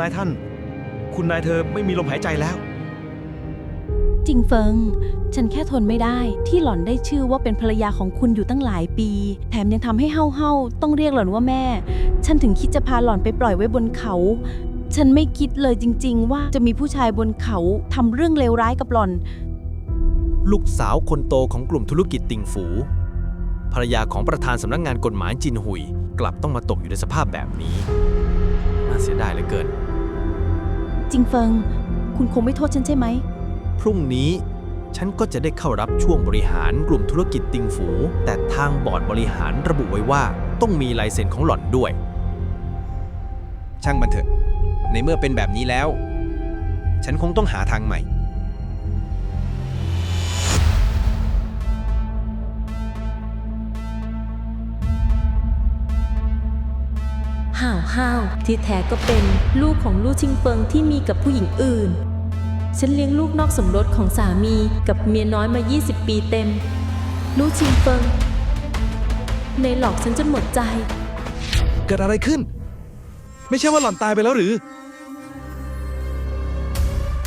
นายท่าน คุณนายเธอไม่มีลมหายใจแล้ว จริงเฟิง ฉันแค่ทนไม่ได้ที่หล่อนได้ชื่อว่าเป็นภรรยาของคุณอยู่ตั้งหลายปี แถมยังทำให้เฮาเฮาๆต้องเรียกหล่อนว่าแม่ ฉันถึงคิดจะพาหล่อนไปปล่อยไว้บนเขา ฉันไม่คิดเลยจริง ๆ ว่าจะมีผู้ชายบนเขาทำเรื่องเลวร้ายกับหล่อน ลูกสาวคนโตของกลุ่มธุรกิจติงฝู ภรรยาของประธานสำนักงานกฎหมายจินหุย กลับต้องมาตกอยู่ในสภาพแบบนี้ น่าเสียดายเหลือเกิน จริงเฟิง คุณคงไม่โทษฉันใช่ไหม พรุ่งนี้ฉันก็จะได้เข้ารับช่วงบริหารกลุ่มธุรกิจติงฝู แต่ทางบอร์ดบริหารระบุไว้ว่าต้องมีลายเซ็นของหล่อนด้วย ช่างมันเถอะ ในเมื่อเป็นแบบนี้แล้ว ฉันคงต้องหาทางใหม่ ห่าวห่าวที่แท้ก็เป็นลูกของลู่ชิงเฟิงที่มีกับผู้หญิงอื่น ฉันเลี้ยงลูกนอกสมรสของสามีกับเมียน้อยมา 20 ปีเต็ม ลู่ชิงเฟิง ในหลอกฉันจนหมดใจ เกิดอะไรขึ้น ไม่ใช่ว่าหล่อนตายไปแล้วหรือ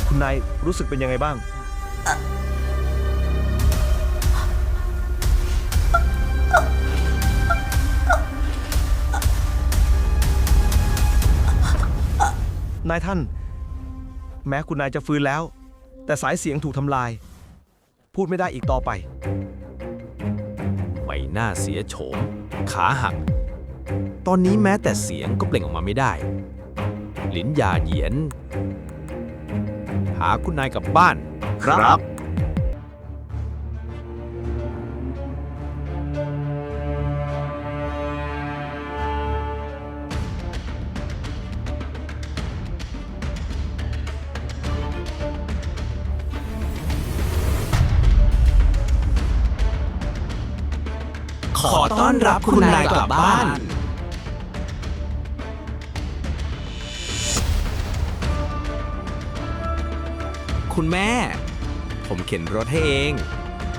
คุณนายรู้สึกเป็นยังไงบ้าง นายท่าน แม้คุณนายจะฟื้นแล้ว แต่สายเสียงถูกทำลาย พูดไม่ได้อีกต่อไป ใบหน้าเสียโฉม ขาหัก ตอนนี้แม้แต่เสียงก็เปล่งออกมาไม่ได้ หลินยาเหยียน หาคุณนายกลับบ้าน ครับ ต้อนรับคุณนายกลับบ้าน คุณแม่ ผมเข็นรถให้เอง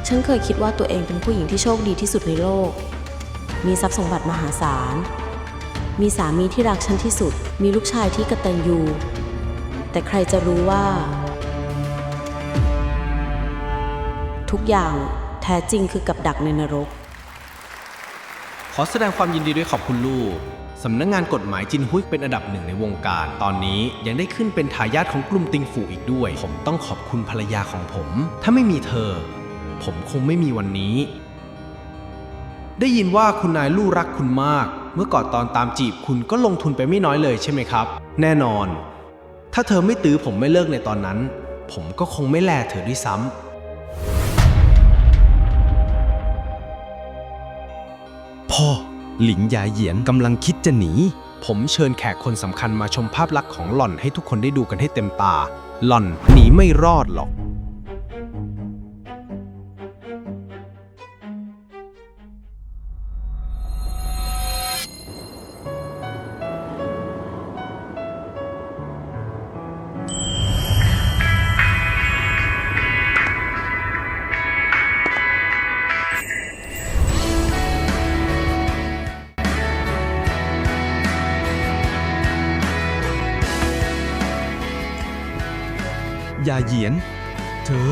ฉันเคยคิดว่าตัวเองเป็นผู้หญิงที่โชคดีที่สุดในโลก มีทรัพย์สมบัติมหาศาล มีสามีที่รักฉันที่สุด มีลูกชายที่กระตันยูแต่ใครจะรู้ว่า ทุกอย่างแท้จริงคือกับดักในนรก ขอแสดงความยินดีด้วยขอบคุณลูกสำนักงงานกฎหมายจินฮุยเป็นอันดับหนึ่งในวงการ ตอนนี้ยังได้ขึ้นเป็นทายาทของกลุ่มติงฝูอีกด้วย ผมต้องขอบคุณภรรยาของผม ถ้าไม่มีเธอ ผมคงไม่มีวันนี้ ได้ยินว่าคุณนายลู่รักคุณมาก เมื่อก่อนตอนตามจีบคุณก็ลงทุนไปไม่น้อยเลยใช่ไหมครับ แน่นอน ถ้าเธอไม่ตื้อผมไม่เลิกในตอนนั้น ผมก็คงไม่แลเธอด้วยซ้ำ พ่อ หลิงยาเหยียนกำลังคิดจะหนี ผมเชิญแขกคนสำคัญมาชมภาพลักษณ์ของหล่อนให้ทุกคนได้ดูกันให้เต็มตา หล่อนหนีไม่รอดหรอก ยาเหยียน เธอ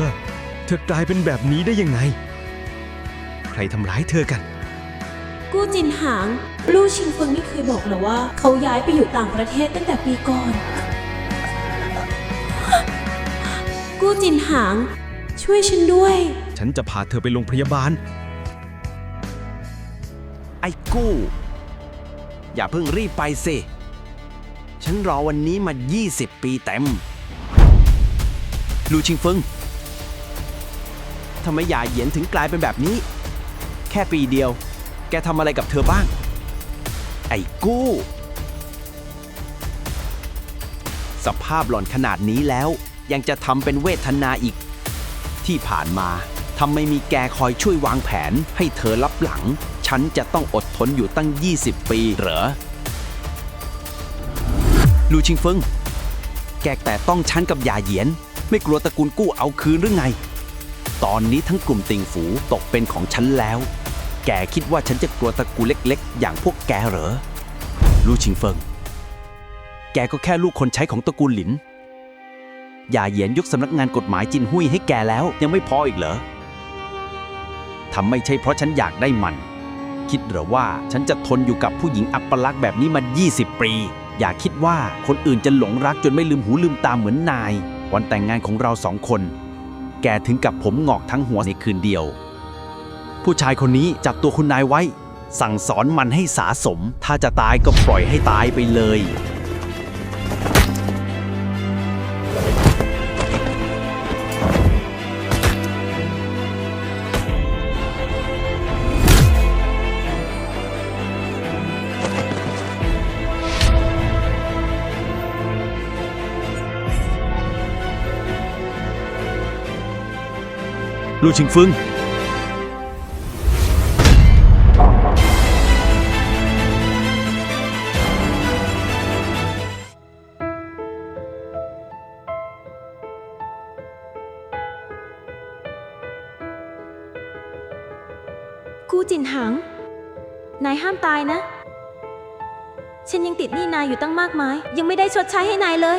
เธอกลายเป็นแบบนี้ได้ยังไง ใครทำร้ายเธอกัน กู้จินหาง ลู่ชิงเฟิงไม่เคยบอกเหรอว่า เขาย้ายไปอยู่ต่างประเทศตั้งแต่ปีก่อน กู้จินหาง ช่วยฉันด้วย ฉันจะพาเธอไปโรงพยาบาล ไอ้กู้ อย่าเพิ่งรีบไปสิ ฉันรอวันนี้มา 20 ปีเต็ม ลูชิงฟึงทำไมหยาเหยียนถึงกลายเป็นแบบนี้ แค่ปีเดียว แกทำอะไรกับเธอบ้าง ไอ้กู้ สภาพหล่อนขนาดนี้แล้ว ยังจะทำเป็นเวทนาอีก ที่ผ่านมาทำไม่มีแกคอยช่วยวางแผนให้เธอรับหลัง ฉันจะต้องอดทนอยู่ตั้ง 20 ปีเหรอลูชิงเฟิงแกแต่ต้องฉันกับยาเหยียน ไม่กลัวตระกูลกู้เอาคืนหรือไง ตอนนี้ทั้งกลุ่มติงฝูตกเป็นของฉันแล้ว แกคิดว่าฉันจะกลัวตระกูลเล็กๆ อย่างพวกแกเหรอ ลู่ชิงเฟิง แกก็แค่ลูกคนใช้ของตระกูลหลิน อย่าเหยียนยกสำนักงานกฎหมายจินหุยให้แกแล้วยังไม่พออีกเหรอทำไม่ใช่เพราะฉันอยากได้มัน คิดหรือว่าฉันจะทนอยู่กับผู้หญิงอัปลักษณ์แบบนี้มา 20 ปี อย่าคิดว่าคนอื่นจะหลงรักจนไม่ลืมหูลืมตาเหมือนนาย วันแต่งงานของเราสองคน แกถึงกับผมงอกทั้งหัวในคืนเดียว ผู้ชายคนนี้จับตัวคุณนายไว้ สั่งสอนมันให้สาสม ถ้าจะตายก็ปล่อยให้ตายไปเลย ลู่ชิงฟึงกู้จินหัง นายห้ามตายนะ ฉันยังติดหนี้นายอยู่ตั้งมากมาย ยังไม่ได้ชดใช้ให้นายเลย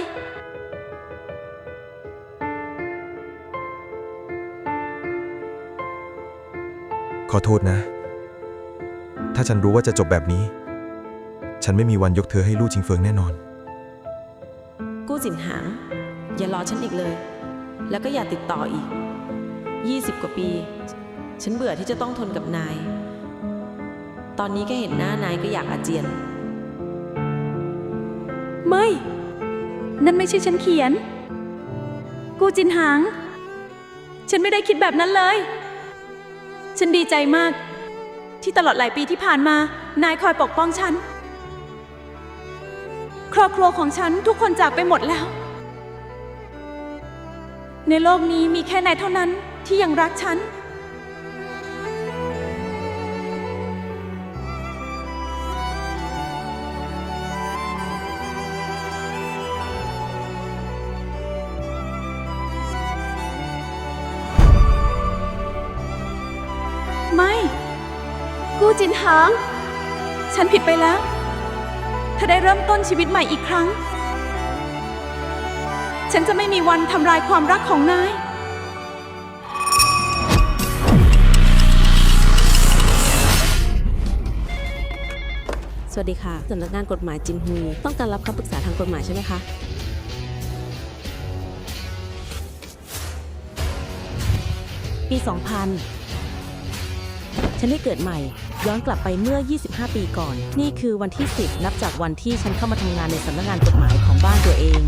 ขอโทษนะ ถ้าฉันรู้ว่าจะจบแบบนี้ ฉันไม่มีวันยกเธอให้ลู่ชิงเฟิงแน่นอน กู้จินหาง อย่ารอฉันอีกเลย แล้วก็อย่าติดต่ออีก 20 กว่าปี ฉันเบื่อที่จะต้องทนกับนาย ตอนนี้แค่เห็นหน้านายก็อยากอาเจียน ไม่ นั่นไม่ใช่ฉันเขียน กูจินหาง ฉันไม่ได้คิดแบบนั้นเลย ฉันดีใจมาก ที่ตลอดหลายปีที่ผ่านมา นายคอยปกป้องฉัน ครอบครัวของฉันทุกคนจากไปหมดแล้ว ในโลกนี้มีแค่นายเท่านั้นที่ยังรักฉัน กูจินหาง ฉันผิดไปแล้ว ถ้าได้เริ่มต้นชีวิตใหม่อีกครั้ง ฉันจะไม่มีวันทำลายความรักของนาย สวัสดีค่ะสำนักงานกฎหมายจินฮุยต้องการรับคำปรึกษาทางกฎหมายใช่ไหมคะ ปี 2000 ฉันได้เกิดใหม่ ย้อนกลับไปเมื่อ 25 ปีก่อน นี่คือวันที่ 10 นับจากวันที่ฉันเข้ามาทำงานในสำนักงานกฎหมายของบ้านตัวเอง